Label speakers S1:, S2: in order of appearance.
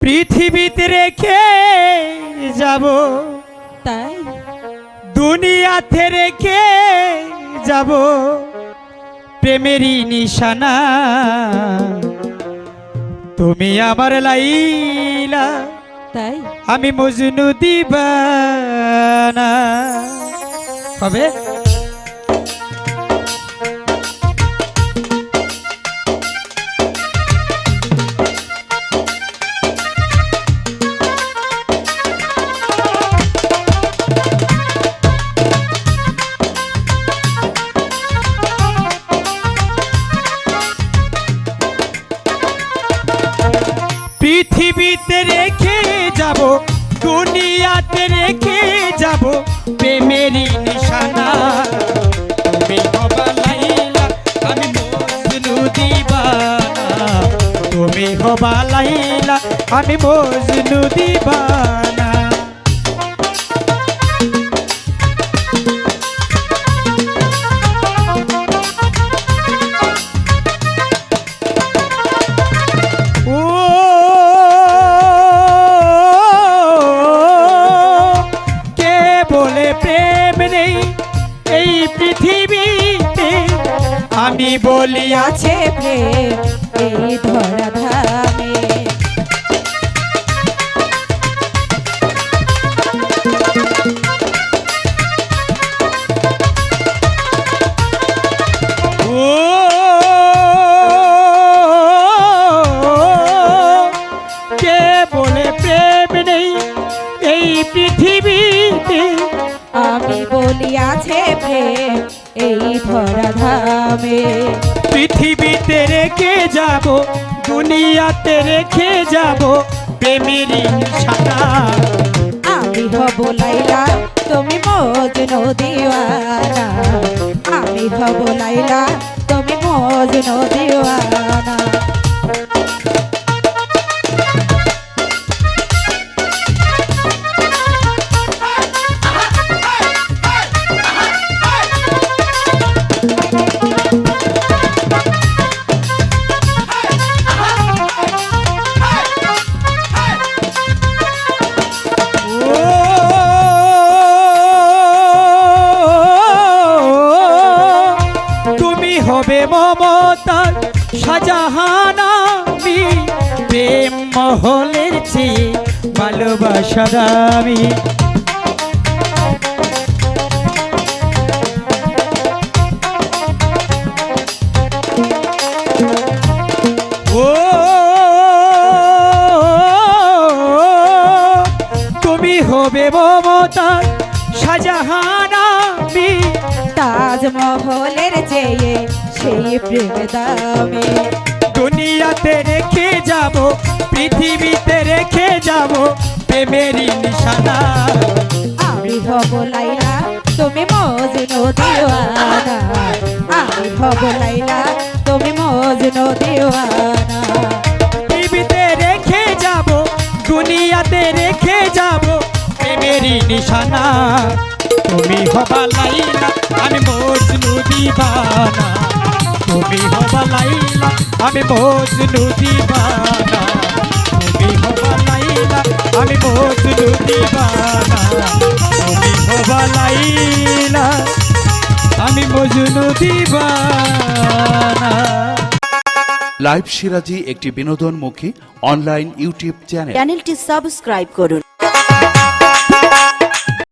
S1: পৃথিবীতে রেখে যাব,
S2: তাই
S1: দুনিয়াতে রেখে যাব। প্রেমেরই নিশানা, তুমি আমার লাইলা,
S2: তাই
S1: আমি মজনু দিবানা। হবে? যাব দুনিয়াতে রেখে যাব প্রেমেরই নিশানা। তুমি হবা লাইলা আমি মজনু দিবানা তুমি আমি বলি
S2: আছে প্রেম এই ধরা ধামে।
S1: পৃথিবীতে।
S2: আমি বলি আছে এই ধরা ধামে
S1: পৃথিবীতে রেখে যাব দুনিয়াতে রেখে যাব প্রেমেরই নিশানা
S2: আমি হব লাইলা তুমি মজনু দিওয়ানা আমি হব লাইলা তুমি মজনু দিওয়ানা
S1: মমতার শাহজাহানামি প্রেম মহলের চেয়ে ভালোবাসা দামি ও তুমি হবে মমতার শাহজাহানামি
S2: তাজমহলের চেয়ে সেই প্রেম দামি।
S1: দুনিয়াতে রেখে যাব পৃথিবীতে রেখে যাব প্রেমেরই নিশানা।
S2: আমি হব লাইলা তুমি মজনু দিওয়ানা। আমি হব লাইলা তুমি মজনু দিওয়ানা।
S1: পৃথিবীতে রেখে যাব দুনিয়াতে রেখে যাব প্রেমেরই নিশানা। তুমি হবা লাইলা আমি মজনু দিবানা তুমি হবা লাইলা আমি মজনু দিবানা। তুমি হবা লাইলা আমি মজনু দিবানা। তুমি হবা লাইলা আমি মজনু দিবানা।
S3: লাইভ সিরাজি একটি বিনোদনমুখী অনলাইন ইউটিউব চ্যানেল।
S4: চ্যানেলটি সাবস্ক্রাইব করুন।